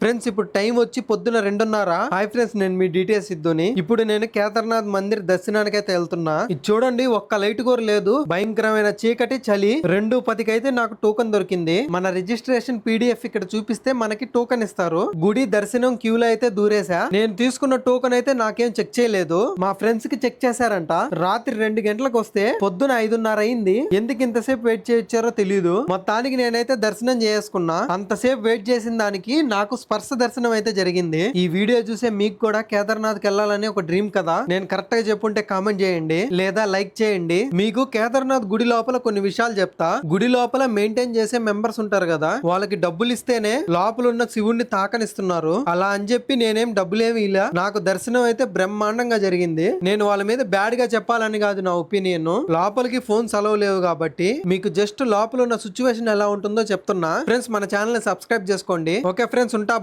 Friends ఇప్పుడు time వచ్చి పొద్దున రెండున్నర. హాయ్ ఫ్రెండ్స్ నేను మీ డీటెయిల్స్ ఇద్దుని ఇప్పుడు నేను కేదార్నాథ్ మందిర్ దర్శనానికి అయితే వెళ్తున్నా. ఇది చూడండి ఒక్క లైట్ కూడా లేదు. భయంకరమైన చీకటి చలి. రెండు పదికి అయితే నాకు టోకెన్ దొరికింది. మన రిజిస్ట్రేషన్ పీడిఎఫ్ ఇక్కడ చూపిస్తే మనకి టోకెన్ ఇస్తారు. గుడి దర్శనం క్యూలో అయితే దూరేసా నేను తీసుకున్న టోకెన్ అయితే నాకేం చెక్ చేయలేదు. మా ఫ్రెండ్స్కి చెక్ చేశారంట. రాత్రి రెండు గంటలకు వస్తే పొద్దున ఐదున్నర అయింది. ఎందుకు ఇంతసేపు వెయిట్ చేయొచ్చారో తెలియదు మొత్తానికి నేనైతే దర్శనం చేసుకున్నా. అంతసేపు వెయిట్ చేసిన దానికి నాకు స్పర్శ దర్శనం అయితే జరిగింది. ఈ వీడియో చూసే మీకు కూడా కేదార్నాథ్కి వెళ్ళాలని ఒక డ్రీమ్ కదా? నేను కరెక్ట్గా చెప్పుంటే కామెంట్ చేయండి. లేదా లైక్ చేయండి. మీకు కేదార్నాథ్ గుడి లోపల కొన్ని విషయాలు చెప్తా. గుడి లోపల మెయింటైన్ చేసే మెంబర్స్ ఉంటారు కదా? వాళ్ళకి డబ్బులు ఇస్తేనే లోపల ఉన్న శివుణ్ణి తాకనిస్తున్నారు. అలా అని చెప్పి నేనేం డబ్బులేమి ఇలా నాకు దర్శనం అయితే బ్రహ్మాండంగా జరిగింది. నేను వాళ్ళ మీద బ్యాడ్గా చెప్పాలని కాదు నా ఒపీనియన్. లోపలికి ఫోన్ సెలవు లేవు కాబట్టి మీకు జస్ట్ లోపల ఉన్న సిచ్యువేషన్ ఎలా ఉంటుందో చెప్తున్నా. ఫ్రెండ్స్ మన ఛానల్ సబ్స్క్రైబ్ చేసుకోండి. ఓకే ఫ్రెండ్స్ ఉంటా.